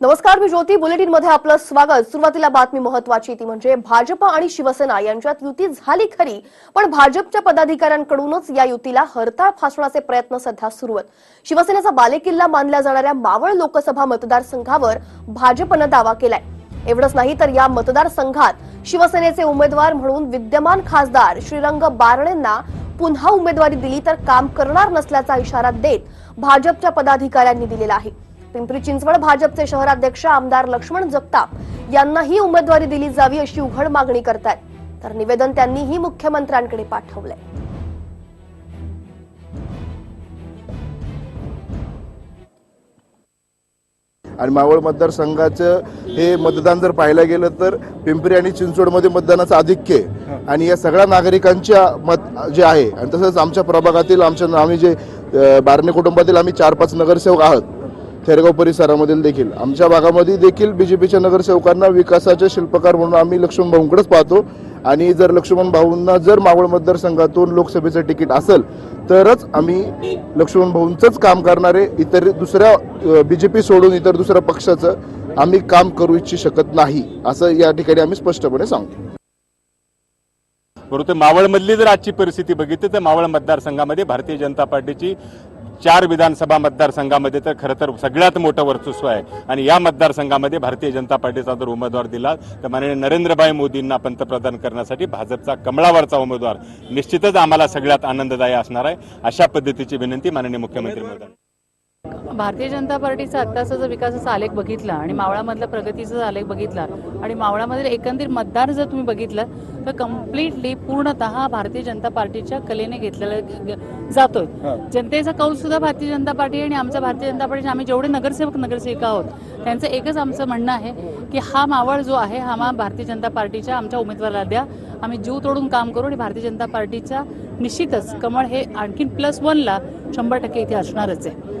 नमस्कार मी ज्योती. बुलेटिनमध्ये आपलं स्वागत. सुरुवातीला बातमी महत्वाची ती म्हणजे भाजप आणि शिवसेना यांच्यात युती झाली खरी पण भाजपच्या पदाधिकाऱ्यांकडूनच या युतीला हरताळ फासण्याचे प्रयत्न सध्या सुरू आहेत. शिवसेनेचा बालेकिल्ला मानल्या जाणाऱ्या मावळ लोकसभा मतदारसंघावर भाजपनं दावा केलाय. एवढंच नाही तर या मतदारसंघात शिवसेनेचे उमेदवार म्हणून विद्यमान खासदार श्रीरंग बारणेंना पुन्हा उमेदवारी दिली तर काम करणार नसल्याचा इशारा देत भाजपच्या पदाधिकाऱ्यांनी दिलेला आहे. पिंपरी चिंचवड भाजपचे शहराध्यक्ष आमदार लक्ष्मण जगताप यांनाही उमेदवारी दिली जावी अशी उघड मागणी करतायत. तर निवेदन त्यांनीही मुख्यमंत्र्यांकडे पाठवलंय. आणि मावळ मतदारसंघाचं हे मतदान जर पाहायला गेलं तर पिंपरी आणि चिंचवडमध्ये मतदानाचं आधिक्य आणि या सगळ्या नागरिकांच्या मत जे आहे आणि तसंच आमच्या प्रभागातील आमच्या आम्ही जे बारणे कुटुंबातील आम्ही चार पाच नगरसेवक आहोत थेरगाव परिसरामधील देखील. आमच्या भागामध्ये देखील बीजेपीच्या नगरसेवकांना विकासाचे शिल्पकार म्हणून आम्ही लक्ष्मण भाऊंकडेच पाहतो. आणि जर लक्ष्मण भाऊंना जर मावळ मतदारसंघातून लोकसभेचं तिकीट असेल तरच आम्ही लक्ष्मण भाऊंचंच काम करणारे इतर दुसऱ्या बीजेपी सोडून इतर दुसऱ्या पक्षाचं आम्ही काम करू इच्छू शकत नाही असं या ठिकाणी आम्ही स्पष्टपणे सांगतो. बरोबर मावळमधली जर आजची परिस्थिती बघितली तर मावळ मतदारसंघामध्ये भारतीय जनता पार्टीची चार विधानसभा मतदारसंघामध्ये तर खरं तर सगळ्यात मोठं वर्चस्व आहे. आणि या मतदारसंघामध्ये भारतीय जनता पार्टीचा जर उमेदवार दिला तर माननीय नरेंद्रभाई मोदींना पंतप्रधान करण्यासाठी भाजपचा कमळावरचा उमेदवार निश्चितच आम्हाला सगळ्यात आनंददायी असणार आहे. अशा पद्धतीची विनंती माननीय मुख्यमंत्री महोदय भारतीय जनता पार्टीचा आत्ताचा जर विकासाचा आलेख बघितला आणि मावळामधला प्रगतीचा आलेख बघितला आणि मावळामधील एकंदर मतदार जर तुम्ही बघितलं तर कम्प्लिटली पूर्णतः भारतीय जनता पार्टीच्या कलेने घेतलेला जातोय. जनतेचा कौल सुद्धा भारतीय जनता पार्टी आणि आमचा भारतीय जनता पार्टी आम्ही जेवढे नगरसेवक नगरसेविका आहोत त्यांचं एकच आमचं म्हणणं आहे की हा मावळ जो आहे हा मा भारतीय जनता पार्टीच्या आमच्या उमेदवाराला द्या. आम्ही जीव तोडून काम करू आणि भारतीय जनता पार्टीच्या निश्चितच कमळ हे आणखीन प्लस वनला शंभर टक्के इथे असणारच आहे.